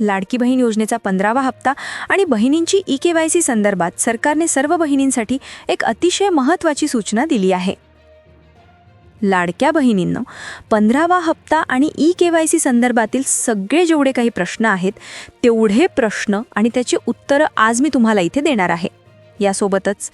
लाडकी बहीण योजनेचा पंधरावा हप्ता आणि बहिणींची ई के वाय सी संदर्भात सरकारने सर्व बहिणींसाठी एक अतिशय महत्त्वाची सूचना दिली आहे. लाडक्या बहिणींनो पंधरावा हप्ता आणि ई के वाय सी संदर्भातील सगळे जेवढे काही प्रश्न आहेत तेवढे प्रश्न आणि त्याची उत्तरं आज मी तुम्हाला इथे देणार आहे. यासोबतच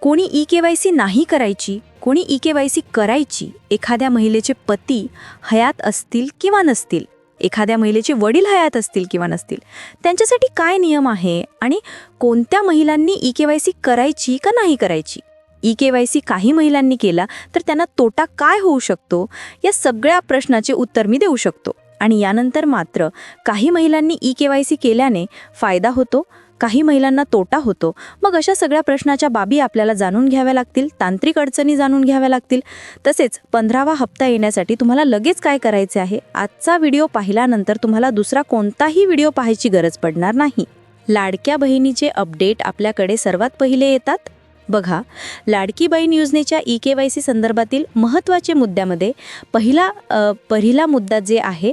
कोणी ई के वाय सी नाही करायची कोणी ई के वाय सी करायची एखाद्या महिलेचे पती हयात असतील किंवा नसतील एखाद्या महिलेचे वडील हयात असतील किंवा नसतील त्यांच्यासाठी काय नियम आहे आणि कोणत्या महिलांनी ई के वाय सी करायची का नाही करायची? ई के वाय सी काही महिलांनी केला तर त्यांना तोटा काय होऊ शकतो? या सगळ्या प्रश्नाचे उत्तर मी देऊ शकतो. आणि यानंतर मात्र काही महिलांनी ई के वाय सी केल्याने फायदा होतो काही महिलांना तोटा होतो. मग अशा सगळ्या प्रश्नाच्या बाबी आपल्याला जाणून घ्याव्या लागतील तांत्रिक अडचणी जाणून घ्याव्या लागतील. तसेच पंधरावा हप्ता येण्यासाठी तुम्हाला लगेच काय करायचे आहे? आजचा व्हिडिओ पाहिल्यानंतर तुम्हाला दुसरा कोणताही व्हिडिओ पाहायची गरज पडणार नाही. लाडक्या बहिणीचे अपडेट आपल्याकडे सर्वात पहिले येतात. बघा लाडकी बहीण योजनेच्या ई के वाय सी संदर्भातील महत्त्वाचे मुद्द्यामध्ये पहिला पहिला मुद्दा जे आहे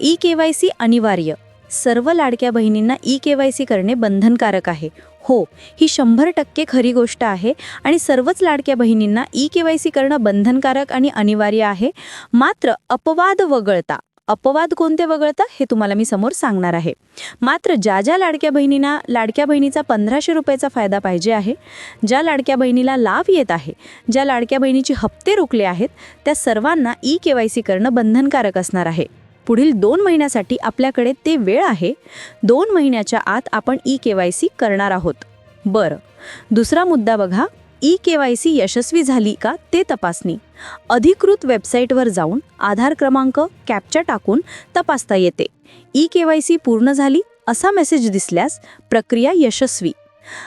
ई के वाय सी अनिवार्य. सर्व लाडक्या बहिणींना ई के वाय सी करणे बंधनकारक आहे. हो ही शंभर टक्के खरी गोष्ट आहे आणि सर्वच लाडक्या बहिणींना ई के वाय सी करणं बंधनकारक आणि अनिवार्य आहे. मात्र अपवाद वगळता. अपवाद कोणते वगळता? हे तुम्हाला मी समोर सांगणार आहे. मात्र ज्या ज्या लाडक्या बहिणींना लाडक्या बहिणीचा पंधराशे रुपयाचा फायदा पाहिजे आहे ज्या लाडक्या बहिणीला लाभ येत आहे ज्या लाडक्या बहिणीचे हप्ते रोखले आहेत त्या सर्वांना ई के वाय सी करणं बंधनकारक असणार आहे. पुढील दोन महिन्यासाठी आपल्याकडे ते वेळ आहे. दोन महिन्याच्या आत आपण ई के वाय सी करणार आहोत. बरं. दुसरा मुद्दा बघा. ई के वाय सी यशस्वी झाली का ते तपासणी. अधिकृत वेबसाईटवर जाऊन आधार क्रमांक कॅपच्या टाकून तपासता येते. ई के वाय सी पूर्ण झाली असा मेसेज दिसल्यास प्रक्रिया यशस्वी.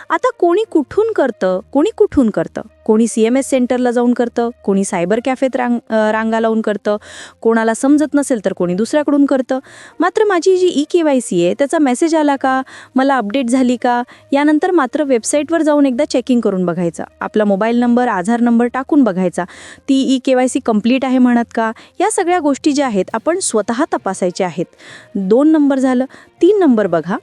आता कोणी कुठून करतं कोणी कुठून करतं? कोणी सी एम एस सेंटरला जाऊन करतं कोणी सायबर कॅफेत रांग रांगा लावून करतं कोणाला समजत नसेल तर कोणी दुसऱ्याकडून करतं. मात्र माझी जी ई के वाय सी आहे त्याचा मेसेज आला का? मला अपडेट झाली का? यानंतर मात्र वेबसाईटवर जाऊन एकदा चेकिंग करून बघायचं. आपला मोबाईल नंबर आधार नंबर टाकून बघायचा. ती e K Y C complete आहे म्हणत का? या सगळ्या गोष्टी ज्या आहेत आपण स्वतः तपासायच्या आहेत. दोन नंबर झालं तीन नंबर बघा.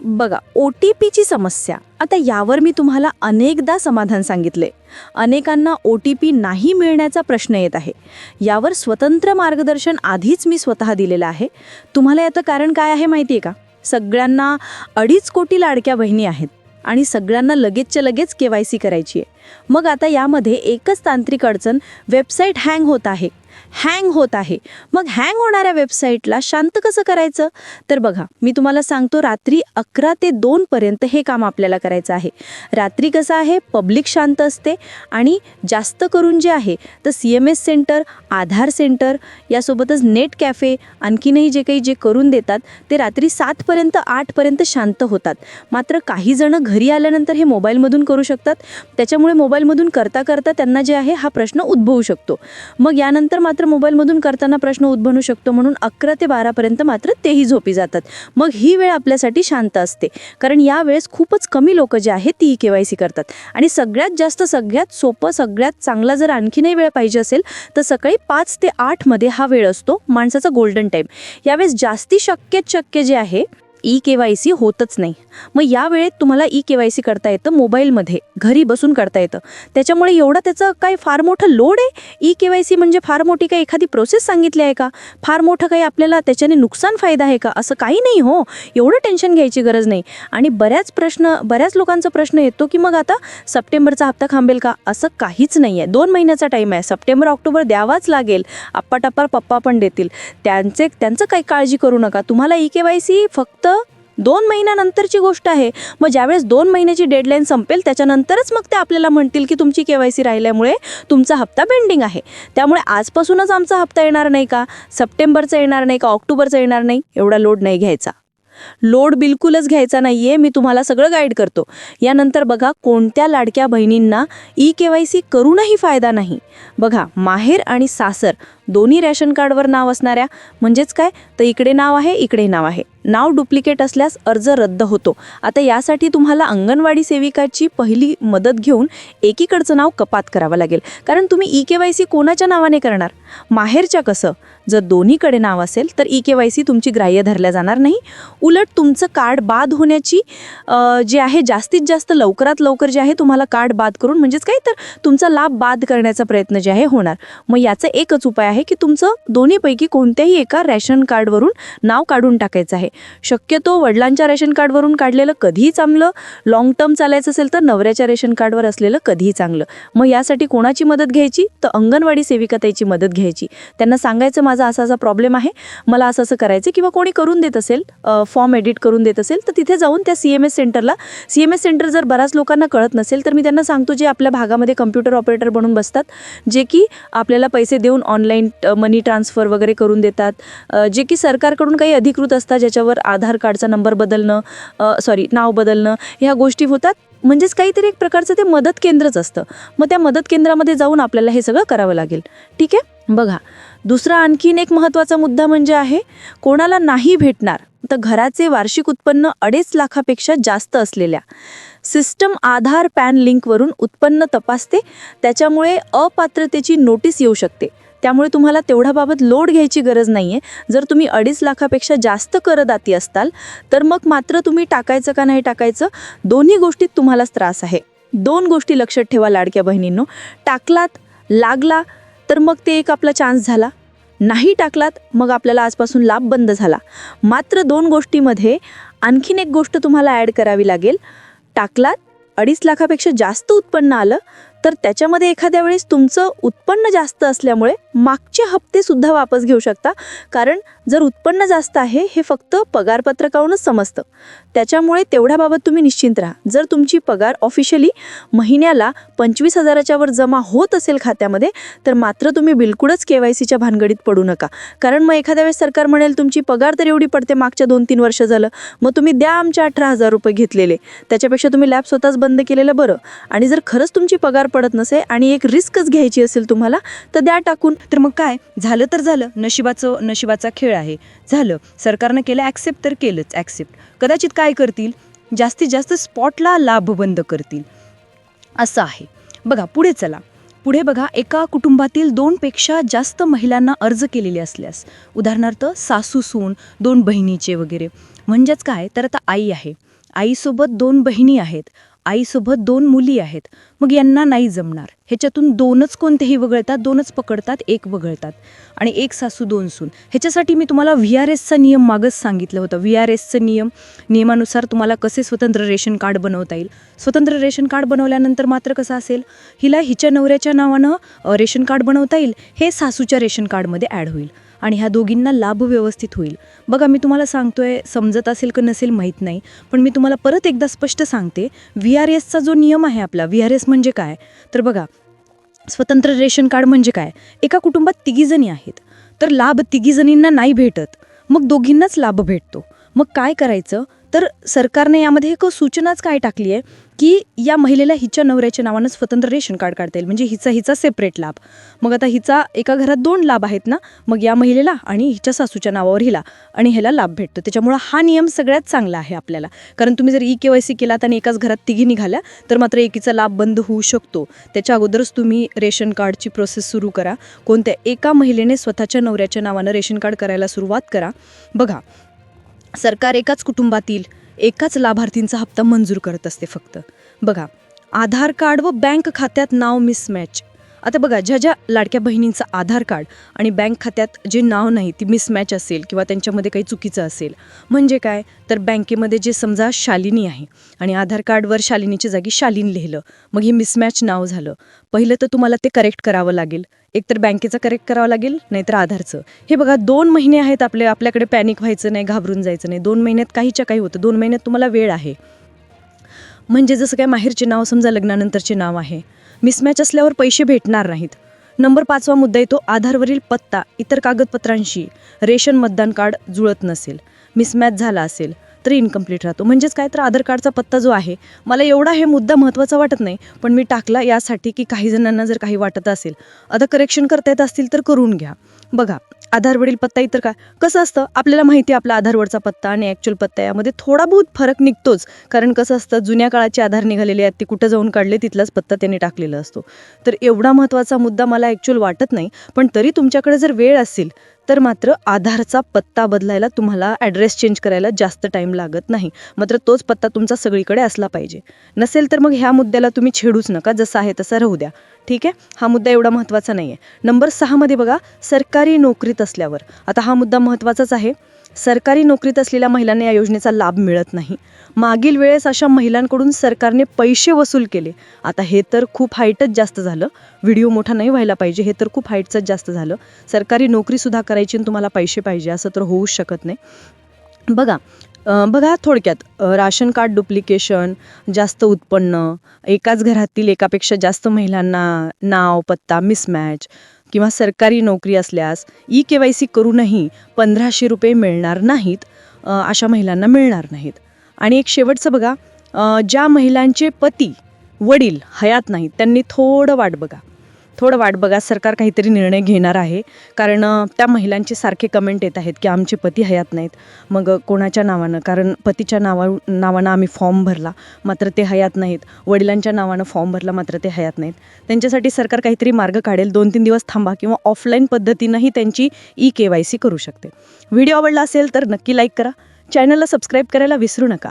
बघा ओ टी पीची समस्या. आता यावर मी तुम्हाला अनेकदा समाधान सांगितले. अनेकांना ओ टी पी नाही मिळण्याचा प्रश्न येत आहे. यावर स्वतंत्र मार्गदर्शन आधीच मी स्वतः दिलेलं आहे. तुम्हाला याचं कारण काय आहे माहिती आहे का? सगळ्यांना अडीच कोटी लाडक्या बहिणी आहेत आणि सगळ्यांना लगेचच्या लगेच के वाय सी करायची आहे. मग आता यामध्ये एकच तांत्रिक अडचण वेबसाईट हँग होत आहे. हँग होत आहे. मग हँग होणाऱ्या वेबसाईटला शांत कसं करायचं? तर बघा मी तुम्हाला सांगतो रात्री अकरा ते दोनपर्यंत हे काम आपल्याला करायचं आहे. रात्री कसं आहे? पब्लिक शांत असते आणि जास्त करून जे आहे तर C M S centre Aadhaar centre यासोबतच नेट कॅफे आणखीनही जे काही जे करून देतात ते रात्री सातपर्यंत आठपर्यंत शांत होतात. मात्र काही जणं घरी आल्यानंतर हे मोबाईलमधून करू शकतात. त्याच्यामुळे मोबाईलमधून करता करता त्यांना जे आहे हा प्रश्न उद्भवू शकतो. मग यानंतर मात्र मोबाईलमधून करताना प्रश्न उद्भवू शकतो म्हणून अकरा ते बारापर्यंत मात्र तेही झोपी जातात. मग ही वेळ आपल्यासाठी शांत असते. कारण यावेळेस खूपच कमी लोक जे आहेत तीही के वाय सी करतात. आणि सगळ्यात जास्त सगळ्यात सोपं सगळ्यात चांगला जर आणखीनही वेळ पाहिजे असेल तर सकाळी पाच ते आठमध्ये हा वेळ असतो माणसाचा गोल्डन टाईम. यावेळेस जास्ती शक्यत शक्य जे आहे ई के वाय सी होतच नाही. मग या वेळेत तुम्हाला ई के वाय सी करता येतं मोबाईलमध्ये घरी बसून करता येतं. त्याच्यामुळे एवढं त्याचं काय फार मोठं लोड आहे? ई के वाय सी म्हणजे फार मोठी काही एखादी प्रोसेस सांगितली आहे का? फार मोठं काही आपल्याला त्याच्याने नुकसान फायदा आहे का? असं काही नाही हो. एवढं टेन्शन घ्यायची गरज नाही. आणि बऱ्याच प्रश्न बऱ्याच लोकांचा प्रश्न येतो की मग आता सप्टेंबरचा हप्ता थांबेल का? असं काहीच नाही आहे दोन महिन्याचा टाईम आहे. सप्टेंबर ऑक्टोबर द्यावाच लागेल. आप्पा टप्पा पप्पा पण देतील. त्यांचे त्यांचं काही काळजी करू नका. तुम्हाला ई के वाय सी फक्त दोन महिन्यानंतरची गोष्ट आहे. मग ज्यावेळेस दोन महिन्याची डेडलाईन संपेल त्याच्यानंतरच मग ते आपल्याला म्हणतील की तुमची के वाय सी राहिल्यामुळे तुमचा हप्ता पेंडिंग आहे. त्यामुळे आजपासूनच आमचा हप्ता येणार नाही का? सप्टेंबरचा येणार नाही का? ऑक्टोबरचा येणार नाही? एवढा लोड नाही घ्यायचा. लोड बिलकुलच घ्यायचा नाही आहे मी तुम्हाला सगळं गाईड करतो. यानंतर बघा कोणत्या लाडक्या बहिणींना ई के वाय सी करूनही फायदा नाही. बघा माहेर आणि सासर दोन्ही रॅशन कार्डवर नाव असणाऱ्या म्हणजेच काय? तर इकडे नाव आहे इकडे नाव आहे. नाव डुप्लिकेट असल्यास अर्ज रद्द होतो. आता यासाठी तुम्हाला अंगणवाडी सेविकाची पहिली मदत घेऊन एकीकडचं नाव कपात करावं लागेल. कारण तुम्ही ई के वाय सी कोणाच्या नावाने करणार? माहेरच्या कसं? जर दोन्हीकडे नाव असेल तर ई के वाय सी तुमची ग्राह्य धरल्या जाणार नाही. उलट तुमचं कार्ड बाद होण्याची जे आहे जास्तीत जास्त लवकरात लवकर जे आहे तुम्हाला कार्ड बाद करून म्हणजेच काय? तर तुमचा लाभ बाद करण्याचा प्रयत्न जे आहे होणार. मग याचा एकच उपाय आहे. आहे की तुमचं दोन्हीपैकी कोणत्याही एका रॅशन कार्डवरून नाव काढून टाकायचं आहे. शक्यतो वडिलांच्या रेशन कार्डवरून काढलेलं कधीही चांगलं लॉंग टर्म चालायचं असेल तर नवऱ्याच्या रेशन कार्डवर असलेलं कधीही चांगलं. मग यासाठी कोणाची मदत घ्यायची? तर अंगणवाडी सेविका त्याची मदत घ्यायची. त्यांना सांगायचं माझा असा असा प्रॉब्लेम आहे. मला असं असं करायचं किंवा कोणी करून देत असेल फॉर्म एडिट करून देत असेल तर तिथे जाऊन त्या सी एम एस सेंटरला सी एम एस सेंटर जर बऱ्याच लोकांना कळत नसेल तर मी त्यांना सांगतो जे आपल्या भागामध्ये कम्प्युटर ऑपरेटर बनून बसतात जे की आपल्याला पैसे देऊन ऑनलाईन मनी ट्रान्सफर वगैरे करून देतात. जे की सरकारकडून काही अधिकृत असतात ज्याच्यावर आधार कार्डचा नंबर बदलणं सॉरी नाव बदलणं ह्या गोष्टी होतात. म्हणजेच काहीतरी एक प्रकारचं ते मदत केंद्रच असतं. मग त्या मदत केंद्रामध्ये जाऊन आपल्याला हे सगळं करावं लागेल. ठीक आहे? बघा दुसरा आणखीन एक महत्त्वाचा मुद्दा म्हणजे आहे कोणाला नाही भेटणार तर घराचे वार्षिक उत्पन्न अडीच लाखापेक्षा जास्त असलेल्या सिस्टम आधार पॅन लिंकवरून उत्पन्न तपासते त्याच्यामुळे अपात्रतेची नोटीस येऊ शकते. त्यामुळे तुम्हाला तेवढ्याबाबत लोड घ्यायची गरज नाही आहे जर तुम्ही अडीच लाखापेक्षा जास्त करदाती असताल तर मग मात्र तुम्ही टाकायचं का नाही टाकायचं दोन्ही गोष्टीत तुम्हालाच त्रास आहे. दोन गोष्टी लक्षात ठेवा लाडक्या बहिणींनो. टाकलात लागला तर मग ते एक आपला चान्स झाला. नाही टाकलात मग आपल्याला आजपासून लाभ बंद झाला. मात्र दोन गोष्टीमध्ये आणखीन एक गोष्ट तुम्हाला ॲड करावी लागेल. टाकलात अडीच लाखापेक्षा जास्त उत्पन्न आलं तर त्याच्यामध्ये एखाद्या वेळेस तुमचं उत्पन्न जास्त असल्यामुळे मागचे हप्ते सुद्धा वापस घेऊ शकता. कारण जर उत्पन्न जास्त आहे हे फक्त पगारपत्रकावरूनच समजतं. त्याच्यामुळे तेवढ्याबाबत तुम्ही निश्चिंत राहा. जर तुमची पगार ऑफिशियली महिन्याला पंचवीस हजाराच्या वर जमा होत असेल खात्यामध्ये तर मात्र तुम्ही बिलकुलच के वाय सीच्या भानगडीत पडू नका. कारण मग एखाद्या वेळेस सरकार म्हणेल तुमची पगार तर एवढी पडते मागच्या दोन तीन वर्ष झालं. मग तुम्ही द्या आमच्या अठरा हजार रुपये घेतलेले. त्याच्यापेक्षा तुम्ही लॅब स्वतःच बंद केलेलं बरं. आणि जर खरंच तुमची पगार पडत नसे आणि एक रिस्कच घ्यायची असेल तुम्हाला तर द्या टाकून. तर मग काय? झालं तर झालं. नशिबाचं नशिबाचा खेळ आहे. झालं. सरकारनं केलं ॲक्सेप्ट तर केलंच ॲक्सेप्ट कदाचित काय करतील? जास्तीत जास्त स्पॉटला लाभ बंद करतील. असं आहे. बघा पुढे चला. पुढे बघा एका कुटुंबातील दोनपेक्षा जास्त महिलांना अर्ज केलेले असल्यास. उदाहरणार्थ सासू सून दोन बहिणीचे वगैरे. म्हणजेच काय? तर आता आई आहे. आईसोबत दोन बहिणी आहेत. आईसोबत दोन मुली आहेत. मग यांना नाही जमणार. ह्याच्यातून दोनच कोणतेही वगळतात दोनच पकडतात एक वगळतात. आणि एक सासू दोन सून. ह्याच्यासाठी मी तुम्हाला व्ही आर एसचा नियम मागच सांगितलं होतं. व्ही आर एसचं नियम नियमानुसार तुम्हाला कसे स्वतंत्र रेशन कार्ड बनवता येईल? स्वतंत्र रेशन कार्ड बनवल्यानंतर मात्र कसं असेल? हिला हिच्या नवऱ्याच्या नावानं रेशन कार्ड बनवता येईल? हे सासूच्या रेशन कार्डमध्ये ॲड होईल. आणि ह्या दोघींना लाभ व्यवस्थित होईल. बघा मी तुम्हाला सांगतोय समजत असेल का नसेल माहीत नाही पण मी तुम्हाला परत एकदा स्पष्ट सांगते व्ही आर एसचा जो नियम आहे आपला व्ही आर एस म्हणजे काय? तर बघा स्वतंत्र रेशन कार्ड म्हणजे काय? एका कुटुंबात तिघीजणी आहेत. तर लाभ तिघीजणींना नाही भेटत मग दोघींनाच लाभ भेटतो. मग काय करायचं? तर सरकारने यामध्ये एक सूचनाच काय टाकली आहे की या महिलेला हिच्या नवऱ्याच्या नावानं स्वतंत्र रेशन कार्ड काढता येईल. म्हणजे हिचा हिचा सेपरेट लाभ. मग आता हिचा एका घरात दोन लाभ आहेत ना मग या महिलेला आणि हिच्या सासूच्या नावावर हिला आणि ह्याला लाभ भेटतो. त्याच्यामुळं हा नियम सगळ्यात चांगला आहे आपल्याला. कारण तुम्ही जर ई के वाय सी केलात आणि एकाच घरात तिघी निघाल्या तर मात्र एकीचा लाभ बंद होऊ शकतो. त्याच्या अगोदरच तुम्ही रेशन कार्डची प्रोसेस सुरू करा. कोणत्या एका महिलेने स्वतःच्या नवऱ्याच्या नावानं रेशन कार्ड करायला सुरुवात करा. बघा सरकार एकाच कुटुंबातील एकाच लाभार्थींचा हप्ता मंजूर करत असते फक्त. बघा आधार कार्ड व बँक खात्यात नाव मिसमॅच आता बघा ज्या ज्या लाडक्या बहिणींचं आधार कार्ड आणि बँक खात्यात जे नाव नाही ती मिसमॅच असेल किंवा त्यांच्यामध्ये काही चुकीचं असेल. म्हणजे काय? तर बँकेमध्ये जे समजा शालिनी आहे आणि आधार कार्डवर शालिनीच्या जागी शालीन लिहिलं मग हे मिसमॅच नाव झालं. पहिलं तर तुम्हाला ते करेक्ट करावं लागेल. एकतर बँकेचं करेक्ट करावं लागेल नाहीतर आधारचं. हे बघा दोन महिने आहेत आपले आपल्याकडे पॅनिक व्हायचं नाही घाबरून जायचं नाही. दोन महिन्यात काहीच्या काही होतं. दोन महिन्यात तुम्हाला वेळ आहे. म्हणजे जसं काय माहेरचे नाव समजा लग्नानंतरचे नाव आहे. मिसमॅच असल्यावर पैसे भेटणार नाहीत. नंबर पाचवा मुद्दा येतो आधारवरील पत्ता इतर कागदपत्रांशी. रेशन मतदान कार्ड जुळत नसेल. मिसमॅच झाला असेल. तर इनकम्प्लीट राहतो. म्हणजेच काय तर आधार कार्डचा पत्ता जो आहे मला एवढा हे मुद्दा महत्त्वाचा वाटत नाही पण मी टाकला यासाठी की काही जणांना जर काही वाटत असेल आता करेक्शन करता येत असतील तर करून घ्या. बघा आधारवरील पत्ता इतर काय? कसं असतं आपल्याला माहिती आहे आपला आधारवरचा पत्ता आणि ॲक्च्युअल पत्ता यामध्ये थोडा बहुत फरक निघतोच. कारण कसं असतं जुन्या काळाचे आधार निघालेले आहेत ते कुठं जाऊन काढले तिथलाच पत्ता त्यांनी टाकलेला असतो. तर एवढा महत्त्वाचा मुद्दा मला ॲक्च्युअल वाटत नाही पण तरी तुमच्याकडे जर वेळ असेल तर मात्र आधारचा पत्ता बदलायला तुम्हाला ॲड्रेस चेंज करायला जास्त टाईम लागत नाही. मात्र तोच पत्ता तुमचा सगळीकडे असला पाहिजे. नसेल तर मग ह्या मुद्द्याला तुम्ही छेडूच नका. जसं आहे तसं राहू द्या. ठीक आहे? हा मुद्दा एवढा महत्त्वाचा नाही आहे नंबर सहामध्ये बघा सरकारी नोकरीत असल्यावर. आता हा मुद्दा महत्त्वाचाच आहे. सरकारी नोकरीत असलेल्या महिलांना या योजनेचा लाभ मिळत नाही. मागील वेळेस अशा महिलांकडून सरकारने पैसे वसूल केले. आता हे तर खूप हाईटच जास्त झालं. व्हिडिओ मोठा नाही व्हायला पाहिजे हे तर खूप हाईटचंच जास्त झालं. सरकारी नोकरीसुद्धा करायची आणि तुम्हाला पैसे पाहिजे असं तर होऊच शकत नाही. बघा बघा थोडक्यात राशन कार्ड डुप्लिकेशन जास्त उत्पन्न एकाच घरातील एकापेक्षा जास्त महिलांना नाव पत्ता मिसमॅच किंवा सरकारी नोकरी असल्यास ई के वाय सी करूनही पंधराशे रुपये मिळणार नाहीत अशा महिलांना मिळणार नाहीत. आणि एक शेवटचं बघा ज्या महिलांचे पती वडील हयात नाहीत त्यांनी थोडं वाट बघा. थोडं वाट बघा सरकार काहीतरी निर्णय घेणार आहे. कारण त्या महिलांचे सारखे कमेंट येत आहेत की आमचे पती हयात नाहीत. मग कोणाच्या नावानं? कारण पतीच्या नावा नावानं आम्ही फॉर्म भरला मात्र ते हयात नाहीत. वडिलांच्या नावानं फॉर्म भरला मात्र ते हयात नाहीत. त्यांच्यासाठी सरकार काहीतरी मार्ग काढेल दोन तीन दिवस थांबा किंवा ऑफलाईन पद्धतीनंही त्यांची ई के वाय सी करू शकते. व्हिडिओ आवडला असेल तर नक्की लाईक करा. चॅनलला सबस्क्राईब करायला विसरू नका.